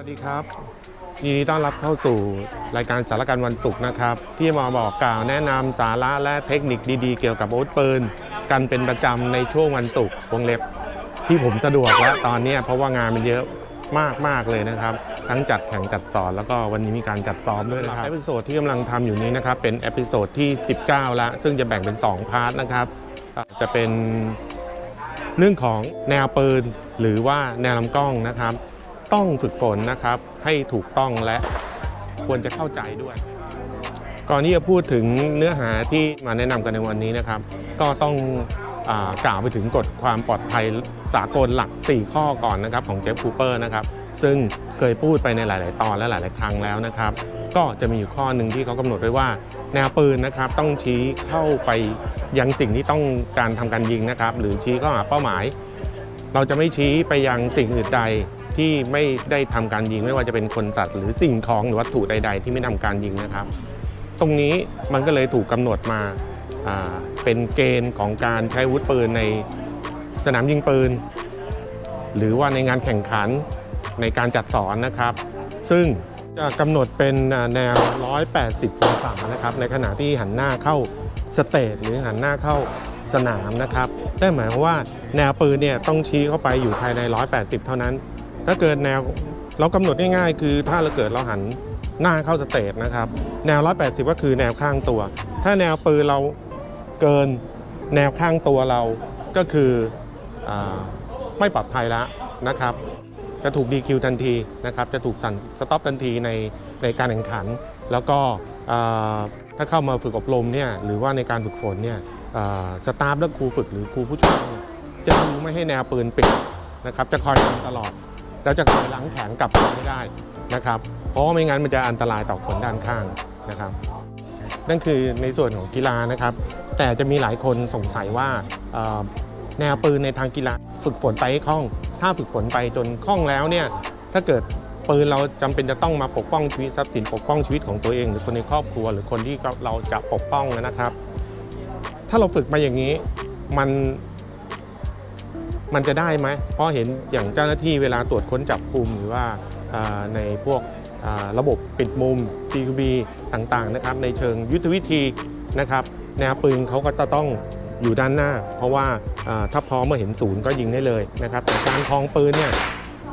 ัสดีครับยินดีต้อนรับเข้าสู่รายการสารการวันศุกร์นะครับ ที่มาบอกกล่าวแนะนำสาระและเทคนิคดีๆ เกี่ยวกับอาวุธปืน กันเป็นประจำในช่วงวันศุกร์วงเล็บที่ผมสะดวกแล้วตอนนี้เพราะว่างานมันเยอะมากๆเลยนะครับ ทั้งจัดแข่งจัดสอนแล้วก็วันนี้มีการจัดซ้อมด้วยนะครับเอพิโซดที่กำลังทำอยู่นี้นะครับเป็นเอพิโซดที่ 19แล้วซึ่งจะแบ่งเป็น 2 พาร์ทนะครับ จะเป็นเรื่องของแนวปืนหรือว่าแนวลำกล้องนะครับ ต้องฝึกฝนนะครับ ให้ถูกต้องและควรจะเข้าใจด้วย ก่อนที่จะพูดถึงเนื้อหาที่มาแนะนำกันในวันนี้นะครับ ก็ต้องกล่าวไปถึงกฎความปลอดภัยสากลหลัก 4 ข้อก่อนนะครับของเจฟคูเปอร์นะครับซึ่งเคยพูดไปในหลาย ๆ ตอนและหลาย ๆ ครั้งแล้วนะครับ ก็จะมีอยู่ข้อหนึ่งที่เขากำหนดไว้ว่า แนวปืนนะครับต้องชี้เข้าไปยังสิ่งที่ต้องการทำการยิงนะครับ หรือชี้เข้าหาเป้าหมาย เราจะไม่ชี้ไปยังสิ่งอื่นใด ที่ไม่ได้ทำการยิงไม่ว่าจะเป็นคนสัตว์หรือสิ่งของหรือวัตถุใด ๆ ที่ไม่ทำการยิงนะครับ ตรงนี้มันก็เลยถูกกำหนดมาาเป็นเกณฑ์ของการใช้อาวุธปืนในสนามยิงปืน หรือว่าในงานแข่งขันในการจัดสอนนะครับ ซึ่งจะกำหนดเป็นอ่าแนว 180องศานะครับ ในขณะที่หันหน้าเข้าสเตจหรือหันหน้าเข้าสนามนะครับได้หมายความว่าแนวปืนเนี่ยต้องชี้เข้าไปอยู่ภายใน 180 เท่านั้น ถ้าเกิดแนวเรากำหนดง่ายๆ คือถ้าเราเกิดเราหันหน้าเข้าสเตจนะครับ แนว 180 ก็คือแนวข้างตัว ถ้าแนวปืนเราเกินแนวข้างตัวเราก็คืออไม่ปลอดภัยแล้วนะครับ จะถูกดีคิวทันทีนะครับ จะถูกสั่นสต็อปทันทีในในการแข่งขัน แล้วก็ถ้าเข้ามาฝึกอบรมเนี่ยหรือว่าในการฝึกฝนเนี่ยสตาฟและครูฝึกหรือครูผู้ช่วยเนี่ยจะดูไม่ให้แนวปืนปิดนะครับ จะคอยทำตลอด แล้วจะคอยล้างแขนกลับมาไม่ได้นะครับ เพราะว่าไม่งั้นมันจะอันตรายต่อคนด้านข้างนะครับ นั่นคือในส่วนของกีฬานะครับ แต่จะมีหลายคนสงสัยว่าแนวปืนในทางกีฬาฝึกฝนไปให้คล่อง ถ้าฝึกฝนไปจนคล่องแล้วเนี่ยถ้าเกิดปืนเราจำเป็นจะต้องมาปกป้องชีวิตทรัพย์สินปกป้องชีวิตของตัวเอง หรือคนในครอบครัว หรือคนที่เราจะปกป้องนะครับ ถ้าเราฝึกมาอย่างนี้มัน มันจะได้ไหม เพราะเห็นอย่างเจ้าหน้าที่เวลาตรวจค้นจับกลุ่มหรือว่าในพวกระบบปิดมุม CQB ต่างๆนะครับในเชิงยุทธวิธีนะครับแนวปืนเขาก็จะต้องอยู่ด้านหน้า เพราะว่าถ้าพร้อมเมื่อเห็นศูนย์ก็ยิงได้เลยนะครับแต่การคลองปืนเนี่ย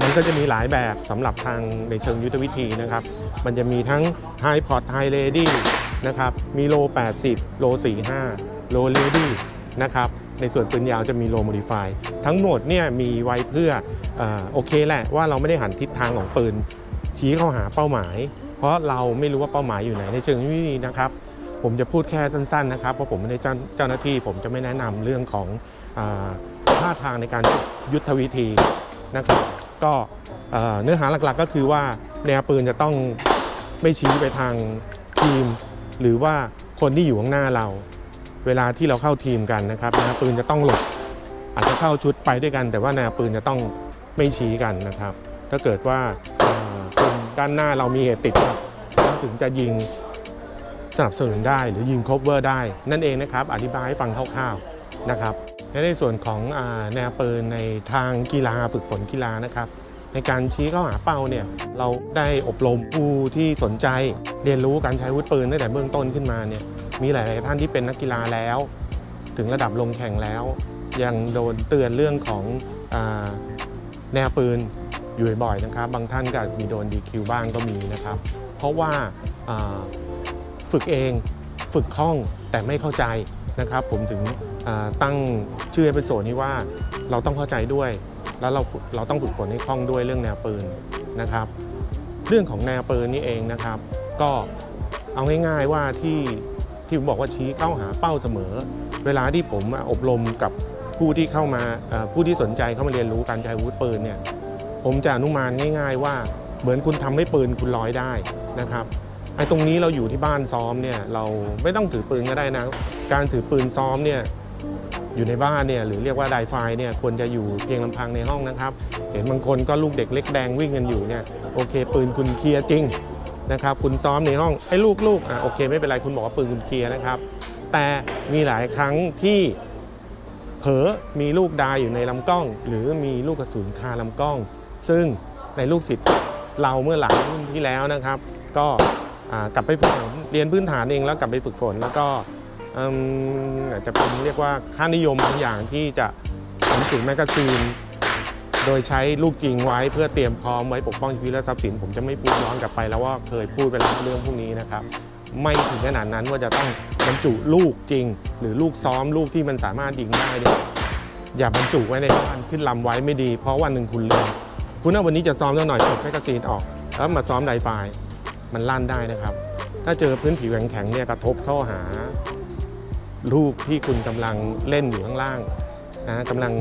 มันก็จะมีหลายแบบสำหรับทางในเชิงยุทธวิธีนะครับ มันจะมีทั้ง High Pot High Ready นะครับมีโล 80 โล 45 โล Ready นะครับ ในส่วนปืนยาวจะมีโล Modify ทั้งหมดเนี่ยมีไว้เพื่ออโอเคแหละว่าเราไม่ได้หันทิศทางของปืน ชี้เข้าหาเป้าหมาย เพราะเราไม่รู้ว่าเป้าหมายอยู่ไหนในเชิงวิธีนะครับ ผมจะพูดแค่สั้นๆนะครับเพราะผมไม่ได้เจ้าหน้าที่ ผมจะไม่แนะนำเรื่องของอท่าทางในการยุทธวิธีนะครับ ก็เนื้อหาหลักๆก็คือว่าแนวปืนจะต้องไม่ชี้ไปทางทีม หรือว่าคนที่อยู่ข้างหน้าเรา เวลาที่เราเข้าทีมกันนะครับแนวปืนจะต้องหลบอาจจะเข้าชุดไปด้วยกัน แต่ว่าแนวปืนจะต้องไม่ชี้กันนะครับ ถ้าเกิดว่าคนด้านหน้าเรามีเหตุติดเราถึงจะยิงสนับสนุนได้หรือยิงค o เวอร์ได้ นั่นเองนะครับ อธิบายให้ฟังคร่าวๆนะครับและในส่วนของอแนวปืนในทางกีฬาฝึกฝนกีฬานะครับ ในการชี้เข้าหาเป้าเนี่ยเราได้อบรมผู้ที่สนใจ เรียนรู้การใช้อาวุธปืนตั้งแต่เบื้องต้นขึ้นมาเนี่ยมีหลาย ๆ ท่านที่เป็นนักกีฬาแล้ว ถึงระดับลงแข่งแล้ว ยังโดนเตือนเรื่องของอแนวปืนอยู่บ่อยนะครับ บางท่านก็มีโดน DQ บ้างก็มีนะครับ เพราะว่าฝึกเองฝึกคล่องแต่ไม่เข้าใจ นะครับ ผมถึงตั้งชื่อเอพิโซดนี้ว่าเราต้องเข้าใจด้วย แล้วเราเราต้องฝึกฝนให้คล่องด้วยเรื่องแนวปืนนะครับ เรื่องของแนวปืนนี่เองนะครับ ก็เอาง่ายๆว่าที่ที่ผมบอกว่าชี้เข้าหาเป้าเสมอ เวลาที่ผมอบรมกับผู้ที่เข้ามาผู้ที่สนใจเข้ามาเรียนรู้การใช้อาวุธปืนเนี่ยผมจะอนุมานง่าย ๆ ว่าเหมือนคุณทำให้ปืนคุณลอยได้นะครับ ไอ้ตรงนี้เราอยู่ที่บ้านซ้อมเนี่ยเราไม่ต้องถือปืนก็ได้นะ การถือปืนซ้อมเนี่ยอยู่ในบ้านเนี่ยหรือเรียกว่าไดไฟเนี่ยควรจะอยู่เพียงลำพังในห้องนะครับ เห็นบางคนก็ลูกเด็กเล็กแดงวิ่งกันอยู่เนี่ยโอเค ปืนคุณเคลียร์จริงนะครับ คุณซ้อมในห้องไอ้ลูกลูกอะโอเค ไม่เป็นไรคุณบอกว่าปืนคุณเคลียร์นะครับ แต่มีหลายครั้งที่เผลอมีลูกดาอยู่ในลำกล้อง หรือมีลูกกระสุนคาลำกล้อง ซึ่งในลูกศิษย์เราเมื่อหลายรุ่นที่แล้วนะครับ ก็ กลับไปฝึกฝนเรียนพื้นฐานเองแล้วกลับไปฝึกฝนแล้วก็อาจจะเป็นเรียกว่าค่านิยมบางอย่างที่จะทำสื่อแมกกาซีน โดยใช้ลูกจริงไว้เพื่อเตรียมพร้อมไว้ปกป้องชีวิตและทรัพย์สิน ผมจะไม่พูดย้อนกลับไปแล้วว่าเคยพูดไปแล้วเรื่องพวกนี้นะครับ ไม่ถึงขนาดนั้นว่าจะต้องบรรจุลูกจริง หรือลูกซ้อมลูกที่มันสามารถยิงได้เนี่ยอย่าบรรจุไว้ในบ้านขึ้นลำไว้ไม่ดี เพราะวันหนึ่งคุณลืมคุณว่าวันนี้จะซ้อมสักหน่อยจบแมกกาซีนออก แล้วมาซ้อมไดไฟ มันลั่นได้นะครับ ถ้าเจอพื้นผิวแข็งๆเนี่ยกระทบเข้าหาลูกที่คุณกำลังเล่นอยู่ข้างล่างนะกำลัง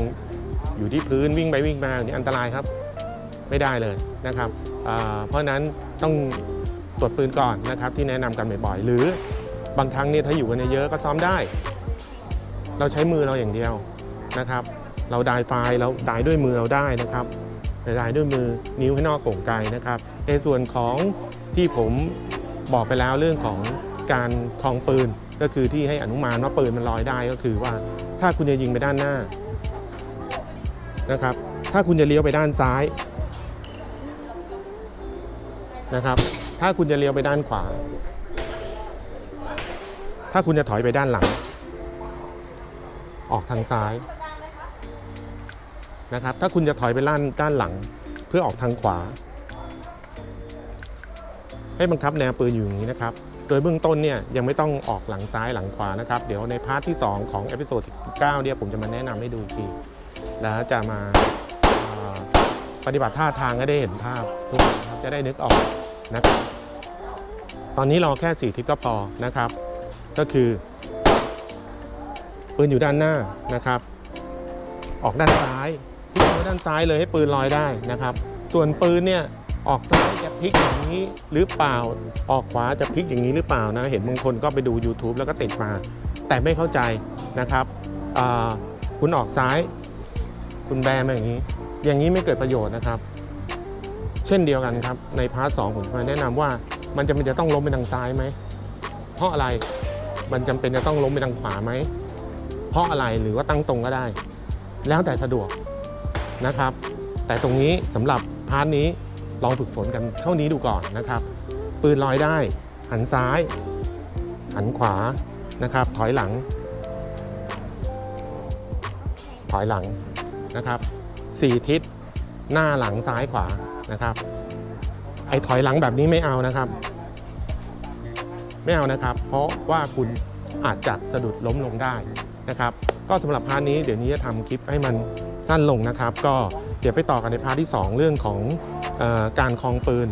อยู่ที่พื้นวิ่งไปวิ่งมานี่อันตรายครับไม่ได้เลยนะครับเพราะฉะนั้นต้องตรวจปืนก่อนนะครับ ที่แนะนำกันบ่อยๆหรือบางครั้งเนี่ยถ้าอยู่กันเยอะก็ซ้อมได้ เราใช้มือเราอย่างเดียวนะครับ เราดายไฟล์เราดายด้วยมือเราได้นะครับดายด้วยมือนิ้วให้นอกโก่งไกลนะครับ ในส่วนของ ที่ผมบอกไปแล้วเรื่องของการคลองปืน ก็คือที่ให้อนุมานว่าปืนมันลอยได้ก็คือว่าถ้าคุณจะยิงไปด้านหน้านะครับ ถ้าคุณจะเลี้ยวไปด้านซ้ายนะครับ ถ้าคุณจะเลี้ยวไปด้านขวา ถ้าคุณจะถอยไปด้านหลัง ออกทางซ้ายนะครับ ถ้าคุณจะถอยไปด้านด้านหลัง เพื่อออกทางขวา ให้บังคับแนวปืนอยู่อย่างนี้นะครับ โดยเบื้องต้นเนี่ยยังไม่ต้องออกหลังซ้ายหลังขวานะครับ เดี๋ยวในพาร์ทที่ 2 ของเอพิโซด9เนี่ยผมจะมาแนะนำให้ดูอีกทีแล้วจะมาปฏิบัติท่าทางให้ได้เห็นภาพทุกคนครับจะได้นึกออกนะครับ ตอนนี้รอแค่ 4 ทิศก็พอนะครับ ก็คือ ปืนอยู่ด้านหน้านะครับ ออกด้านซ้ายพลิกด้านซ้ายเลยให้ปืนลอยได้นะครับ ส่วนปืนเนี่ย ออกซ้ายจะพลิกอย่างนี้หรือเปล่า ออกขวาจะพลิกอย่างนี้หรือเปล่านะ เห็นบางคนก็ไปดู YouTube แล้วก็ติดมา แต่ไม่เข้าใจนะครับคุณออกซ้าย คุณแบมาอย่างนี้ อย่างนี้ไม่เกิดประโยชน์นะครับ เช่นเดียวกันครับ ในพาร์ทสองผมมาแนะนำว่ามันจะเป็นจะต้องล้มไปทางซ้ายไหม เพราะอะไรมันจำเป็นจะต้องล้มไปทางขวาไหม เพราะอะไรหรือว่าตั้งตรงก็ได้ แล้วแต่สะดวกนะครับ แต่ตรงนี้สำหรับพาร์ทนี้ ลองฝึกฝนกันเท่านี้ดูก่อนนะครับ ปืนลอยได้ หันซ้าย หันขวานะครับ ถอยหลัง ถอยหลังนะครับสี่ทิศหน้าหลังซ้ายขวานะครับ ไอ้ถอยหลังแบบนี้ไม่เอานะครับ ไม่เอานะครับ เพราะว่าคุณอาจจะสะดุดล้มลงได้นะครับ ก็สำหรับพาร์ทนี้เดี๋ยวนี้จะทำคลิปให้มันสั้นลงนะครับ ก็เดี๋ยวไปต่อกันในพาร์ทที่ 2 เรื่องของ การคลองปืน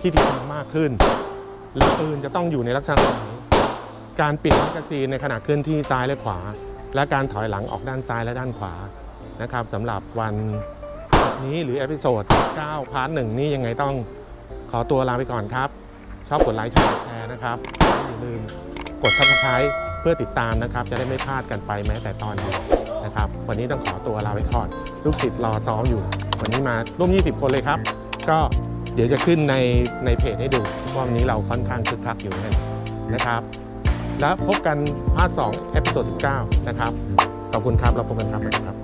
ที่ถี่มากขึ้นแล้วปืนจะต้องอยู่ในลักษณะไหนการปิดแมกกาซีนในขณะเคลื่อนที่ซ้ายและขวา และการถอยหลังออกด้านซ้ายและด้านขวานะครับสำหรับวันนี้หรือเอพิโซด9พาร์ทหนึ่งนี่ยังไงต้องขอตัวลาไปก่อนครับ ชอบกดไลค์ชอบกดแชร์นะครับอย่าลืมกด subscribe เพื่อติดตามนะครับ จะได้ไม่พลาดกันไปแม้แต่ตอนเดียวนะครับ วันนี้ต้องขอตัวลาไปก่อน ลูกศิษย์รอซ้อมอยู่ วันนี้มาร่วม 20 คนเลยครับ ก็เดี๋ยวจะขึ้นในในเพจให้ดูว่าวันนี้เราค่อนข้างคึกคักอยู่นะครับ แล้วพบกันภาร์ท2เอพิโซด19 นะครับ ขอบคุณครับ เราพบกันครับนะครับ